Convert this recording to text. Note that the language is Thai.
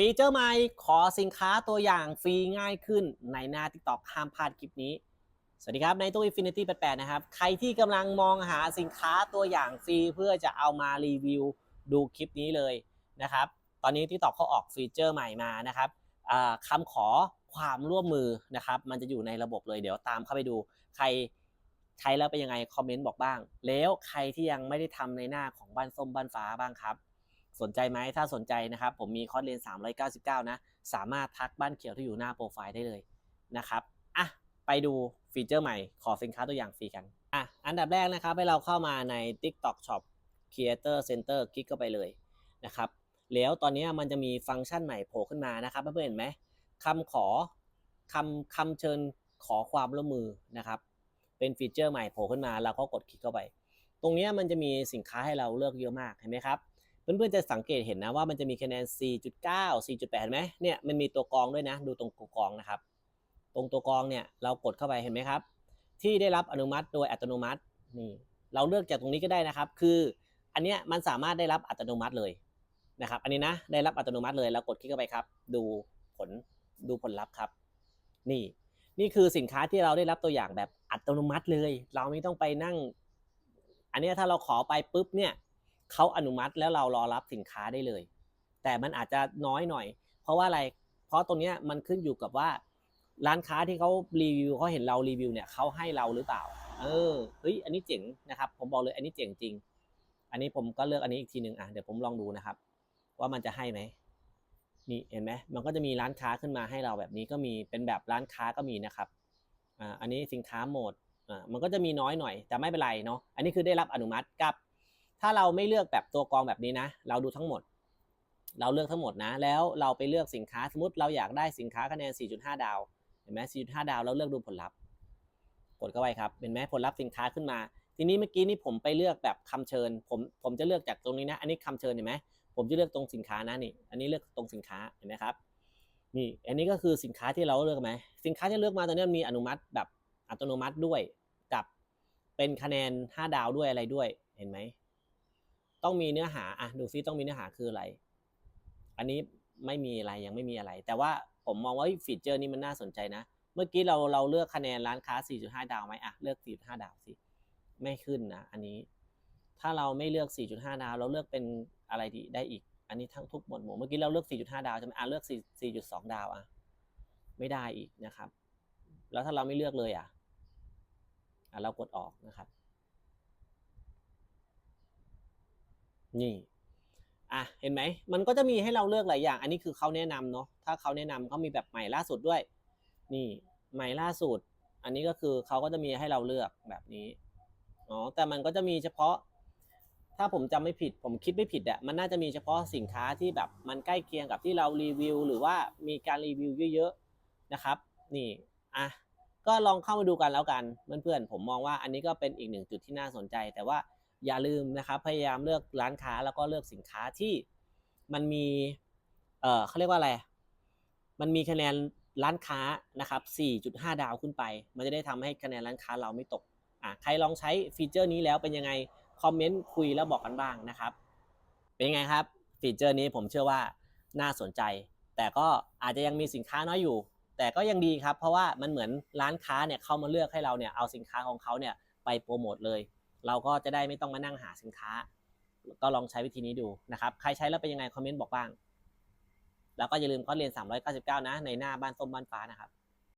ฟีเจอร์ใหม่ขอสินค้าตัวอย่างฟรีง่ายขึ้นในหน้า TikTok ห้ามพลาดคลิปนี้ สวัสดีครับ ในตู้ Infinity 88 นะครับ ใครที่กำลังมองหาสินค้าตัวอย่างฟรีเพื่อจะเอามารีวิวดูคลิปนี้เลยนะครับ ตอนนี้ TikTok เขาออกฟีเจอร์ใหม่มานะครับคำขอความร่วมมือนะครับ มันจะอยู่ในระบบเลยเดี๋ยวตามเข้าไปดู ใครใช้แล้วเป็นยังไงคอมเมนต์บอกบ้าง แล้วใครที่ยังไม่ได้ทำในหน้าของบ้านส้มบ้านฟ้าบ้างครับ สนใจไหมถ้าสนใจนะครับ ผมมีคอร์สเรียน 399 นะ สามารถทักบ้านเขียวที่อยู่หน้าโปรไฟล์ได้เลยนะครับอะไปดูฟีเจอร์ใหม่ขอสินค้าตัวอย่างฟรีกันอะอันดับแรกนะครับ ให้เราเข้ามาใน TikTok Shop Creator Center คลิกเข้าไปเลยนะครับแล้วตอนนี้มันจะมีฟังก์ชันใหม่โผล่ขึ้นมานะครับเพื่อนเห็นไหมคำขอคำคำเชิญขอความร่วมมือนะครับเป็นฟีเจอร์ใหม่โผล่ขึ้นมาเราก็กดคลิกเข้าไป ตรงนี้มันจะมีสินค้าให้เราเลือกเยอะมากเห็นไหมครับ เพื่อนๆจะสังเกตเห็นนะว่ามันจะมีคะแนน 4.9 4.8 เห็นไหมเนี่ยมันมีตัวกรองด้วยนะ ดูตรงตัวกรองนะครับ ตรงตัวกรองเนี่ยเรากดเข้าไปเห็นไหมครับ ที่ได้รับอนุมัติโดยอัตโนมัตินี่เราเลือกจากตรงนี้ก็ได้นะครับ คืออันเนี้ยมันสามารถได้รับอัตโนมัติเลยนะครับ อันนี้นะได้รับอัตโนมัติเลยแล้วกดคลิกเข้าไปครับ ดูผลดูผลลัพธ์ครับ นี่นี่คือสินค้าที่เราได้รับตัวอย่างแบบอัตโนมัติเลย เราไม่ต้องไปนั่ง อันเนี้ยถ้าเราขอไปปุ๊บเนี่ย เขาอนุมัติแล้วเรารอรับสินค้าได้เลย แต่มันอาจจะน้อยหน่อย เพราะว่าอะไร เพราะตรงเนี้ยมันขึ้นอยู่กับว่าร้านค้าที่เขารีวิวเขาเห็นเรารีวิวเนี่ยเขาให้เราหรือเปล่า เออเฮ้ยอันนี้เจ๋งนะครับ ผมบอกเลยอันนี้เจ๋งจริง อันนี้ผมก็เลือกอันนี้อีกทีหนึ่งอะเดี๋ยวผมลองดูนะครับ ว่ามันจะให้ไหมนี่เห็นไหมมันก็จะมีร้านค้าขึ้นมาให้เราแบบนี้ก็มีเป็นแบบร้านค้าก็มีนะครับอ่าอันนี้สินค้าหมดอ่ามันก็จะมีน้อยหน่อยแต่ไม่เป็นไรเนาะอันนี้คือได้รับอนุมัติกับ ถ้าเราไม่เลือกแบบตัวกรองแบบนี้นะ เราดูทั้งหมด เราเลือกทั้งหมดนะ แล้วเราไปเลือกสินค้าสมมติเราอยากได้สินค้าคะแนน 4.5 ดาว เห็นไหม4.5 ดาวแล้วเลือกดูผลลัพธ์ กดเข้าไปครับ เห็นไหมผลลัพธ์สินค้าขึ้นมา ทีนี้เมื่อกี้นี่ผมไปเลือกแบบคำเชิญ ผมผมจะเลือกจากตรงนี้นะ อันนี้คำเชิญเห็นไหมผมจะเลือกตรงสินค้านะนี่ อันนี้เลือกตรงสินค้าเห็นไหมครับ นี่ อันนี้ก็คือสินค้าที่เราเลือกไหม สินค้าที่เลือกมาตอนนี้มีอนุมัติแบบอัตโนมัติด้วย กับเป็นคะแนน 5 ดาวด้วยอะไรด้วย เห็นไหม ต้องมีเนื้อหาอะดูซิต้องมีเนื้อหาคืออะไร อันนี้ไม่มีอะไรยังไม่มีอะไร แต่ว่าผมมองว่าฟีเจอร์นี้มันน่าสนใจนะ เมื่อกี้เราเราเลือกคะแนนร้านค้า 4.5 ดาวไหมอะเลือก 4.5 ดาวสิไม่ขึ้นนะอันนี้ถ้าเราไม่เลือก 4.5 ดาว เราเลือกเป็นอะไรดีได้อีก อันนี้ทั้งทุกหมวดหมู่เมื่อกี้เราเลือก 4.5 ดาวใช่ไหมอะเลือก4 4.2ดาวอะไม่ได้อีกนะครับ แล้วถ้าเราไม่เลือกเลยอะอะเรากดออกนะครับ นี่อะเห็นไหมมันก็จะมีให้เราเลือกหลายอย่าง อันนี้คือเขาแนะนำเนาะถ้าเขาแนะนำเขามีแบบใหม่ล่าสุดด้วย นี่ใหม่ล่าสุด อันนี้ก็คือเขาก็จะมีให้เราเลือกแบบนี้อ๋อแต่มันก็จะมีเฉพาะ ถ้าผมจำไม่ผิด ผมคิดไม่ผิดอะมันน่าจะมีเฉพาะสินค้าที่แบบมันใกล้เคียงกับที่เรารีวิว หรือว่ามีการรีวิวเยอะๆนะครับ นี่อะก็ลองเข้ามาดูกันแล้วกันเพื่อนๆผมมองว่าอันนี้ก็เป็นอีกหนึ่งจุดที่น่าสนใจแต่ว่า อย่าลืมนะครับพยายามเลือกร้านค้าแล้วก็เลือกสินค้าที่มันมีเออเขาเรียกว่าอะไร มันมีคะแนนร้านค้านะครับ 4.5 ดาวขึ้นไป มันจะได้ทำให้คะแนนร้านค้าเราไม่ตกอะใครลองใช้ฟีเจอร์นี้แล้วเป็นยังไง คอมเมนต์คุยแล้วบอกกันบ้างนะครับ เป็นยังไงครับ ฟีเจอร์นี้ผมเชื่อว่าน่าสนใจ แต่ก็อาจจะยังมีสินค้าน้อยอยู่ แต่ก็ยังดีครับ เพราะว่ามันเหมือนร้านค้าเนี่ยเข้ามาเลือกให้เราเนี่ยเอาสินค้าของเขาเนี่ยไปโปรโมทเลย เราก็จะได้ไม่ต้องมานั่งหาสินค้า ก็ลองใช้วิธีนี้ดูนะครับ ใครใช้แล้วเป็นยังไงคอมเมนต์บอกบ้าง แล้วก็อย่าลืมข้อเรียน 399 นะ ในหน้าบ้านส้มบ้านฟ้านะครับ